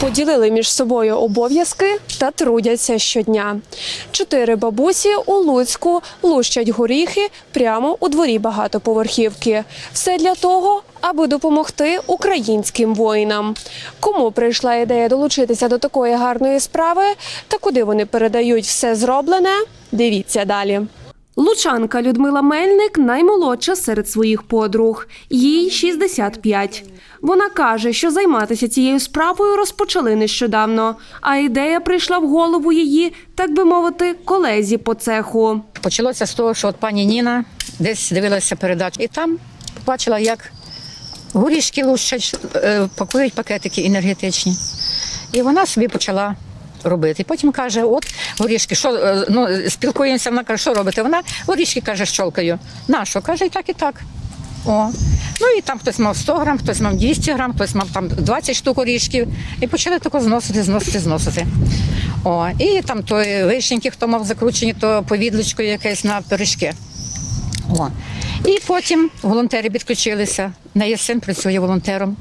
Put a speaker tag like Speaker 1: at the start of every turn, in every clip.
Speaker 1: Поділили між собою обов'язки та трудяться щодня. Чотири бабусі у Луцьку лущать горіхи прямо у дворі багатоповерхівки. Все для того, аби допомогти українським воїнам. Кому прийшла ідея долучитися до такої гарної справи та куди вони передають все зроблене? Дивіться далі. Лучанка Людмила Мельник наймолодша серед своїх подруг. Їй 65. Вона каже, що займатися цією справою розпочали нещодавно, а ідея прийшла в голову її, так би мовити, колезі по цеху.
Speaker 2: Почалося з того, що от пані Ніна десь дивилася передачу, і там побачила, як горішки лущать, е, пакують пакетики енергетичні. І вона собі почала робити. Потім каже: от горішки, що е, ну, спілкуємося, вона каже, що робите? Вона горішки каже, щолкаю. На що? Каже, і так, і так. О. Ну і там хтось мав 100 грам, хтось мав 200 грам, хтось мав там 20 штук горішків. І почали тако зносити, зносити, зносити. О, і там то вишеньки, хто мав закручені, то повідличкою якесь на пиріжки. О. І потім волонтери підключилися. Неї син працює волонтером.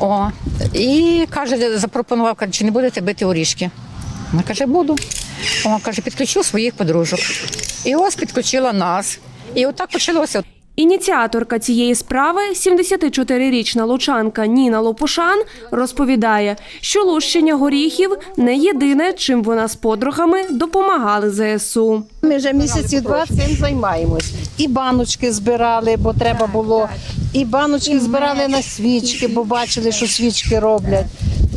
Speaker 2: О. І каже, запропонував, каже, чи не будете бити орішки? Вона каже, буду. О, каже, підключу своїх подружок. І ось підключила нас. І отак почалося.
Speaker 1: Ініціаторка цієї справи, 74-річна лучанка Ніна Лопушан, розповідає, що лущення горіхів не єдине, чим вона з подругами допомагали ЗСУ.
Speaker 3: Ми вже місяців два цим займаємось. І баночки збирали, бо треба було. І баночки збирали на свічки, бо бачили, що свічки роблять.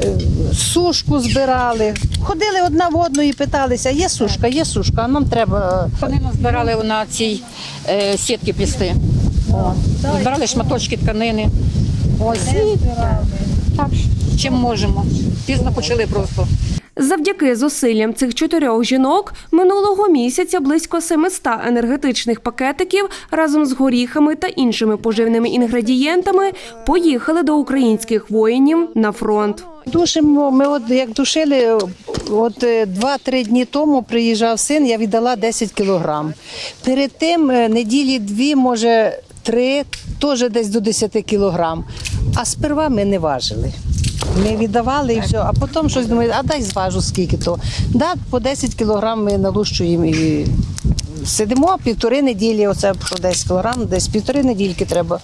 Speaker 3: Е, Сушку збирали. Ходили одна в одну і питалися, є сушка, є сушка, а нам треба. е,
Speaker 2: Вони назбирали на цій е, сітки пісти. Збирали шматочки тканини. Ось. І так, чим можемо. Пізно почали просто.
Speaker 1: Завдяки зусиллям цих чотирьох жінок минулого місяця близько 700 енергетичних пакетиків разом з горіхами та іншими поживними інгредієнтами поїхали до українських воїнів на фронт.
Speaker 3: Душимо. Ми от як душили, от е, два-три дні тому приїжджав син, я віддала 10 кілограм. Перед тим е, неділі дві, може три, теж десь до 10 кілограм. А сперва ми не важили. Ми віддавали і все, а потім щось думаю, а дай зважу скільки то. Да, по 10 кілограм ми налущуємо і сидимо півтори неділі, оце що 10 кілограм, десь півтори недільки треба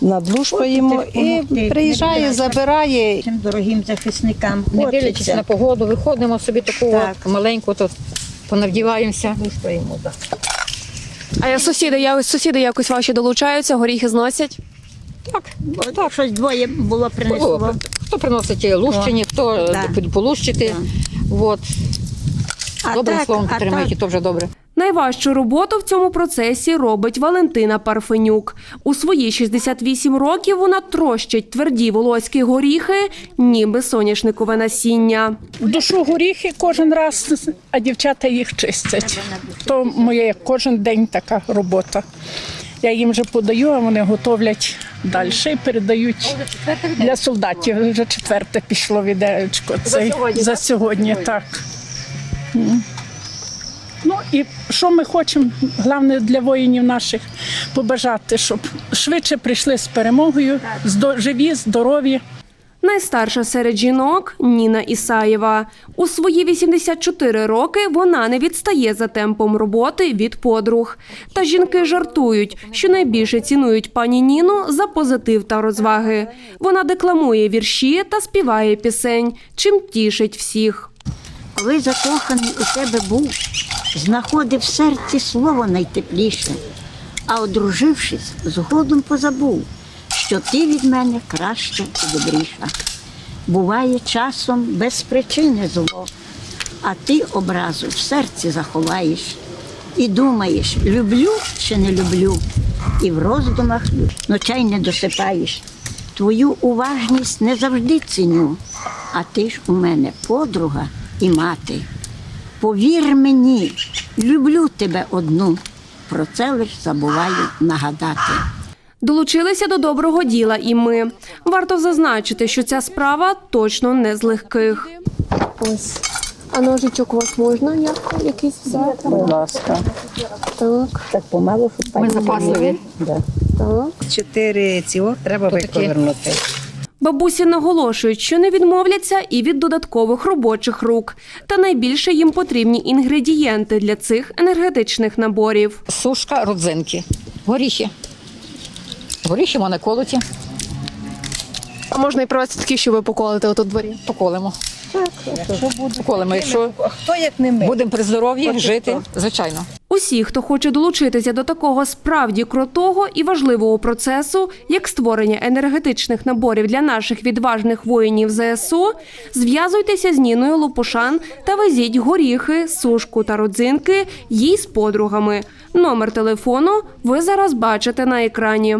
Speaker 3: надлушуємо. І приїжджає, забирає.
Speaker 4: Цим дорогим захисникам.
Speaker 2: Не дивлячись на погоду, виходимо собі таку
Speaker 4: Так.
Speaker 2: от маленьку, тут понавдіваємося.
Speaker 4: Душуємо, так.
Speaker 1: А сусіди, я- сусіди якось ваші долучаються, горіхи зносять.
Speaker 2: Так,
Speaker 4: Так, щось двоє було принесло.
Speaker 2: Хто приносить лущені, хто
Speaker 4: Так.
Speaker 2: да. полущити. От.
Speaker 4: А
Speaker 2: Добрим
Speaker 4: так,
Speaker 2: словом підтримують, і то вже добре.
Speaker 1: Найважчу роботу в цьому процесі робить Валентина Парфенюк. У свої 68 років вона трощить тверді волоські горіхи, ніби соняшникове насіння.
Speaker 5: Душу горіхи кожен раз, а дівчата їх чистять. То моя кожен день така робота. Я їм вже подаю, а вони готовлять далі і передають для солдатів. Вже четверте пішло відеречко. Це за сьогодні, так. Ну і що ми хочемо, головне для воїнів наших побажати, щоб швидше прийшли з перемогою, живі, здорові.
Speaker 1: Найстарша серед жінок Ніна Ісаєва. У свої 84 роки вона не відстає за темпом роботи від подруг. Та жінки жартують, що найбільше цінують пані Ніну за позитив та розваги. Вона декламує вірші та співає пісень, чим тішить всіх.
Speaker 4: коли закоханий у тебе був, знаходив в серці слово найтепліше, а одружившись, згодом позабув, що ти від мене краще і добріша. Буває часом без причини зло, а ти образу в серці заховаєш і думаєш, люблю чи не люблю, і в роздумах ночей не досипаєш. Твою уважність не завжди ціню, а ти ж у мене подруга і мати. Повір мені, люблю тебе одну, про це лиш забуваю нагадати.
Speaker 1: Долучилися до доброго діла і ми. Варто зазначити, що ця справа точно не з легких. Ось. А ножичок у вас можна як, якийсь взяти?
Speaker 3: Будь ласка.
Speaker 1: Так,
Speaker 4: Так помалу, щоб
Speaker 2: Ми запасливі.
Speaker 1: так.
Speaker 3: Чотири цього треба
Speaker 2: То
Speaker 3: повернути.
Speaker 1: Бабусі наголошують, що не відмовляться і від додаткових робочих рук. Та найбільше їм потрібні інгредієнти для цих енергетичних наборів.
Speaker 2: Сушка родзинки, горіхи. Горіхи вони колоті,
Speaker 1: А можна і провести такі, що ви поколите отут дворі.
Speaker 2: поколимо. Поколимо, якщо
Speaker 3: Хто як не ми?
Speaker 2: будемо при здоров'ї жити, звичайно.
Speaker 1: Усі, хто хоче долучитися до такого справді крутого і важливого процесу, як створення енергетичних наборів для наших відважних воїнів ЗСУ, зв'язуйтеся з Ніною Лопушан та везіть горіхи, сушку та родзинки їй з подругами. Номер телефону ви зараз бачите на екрані.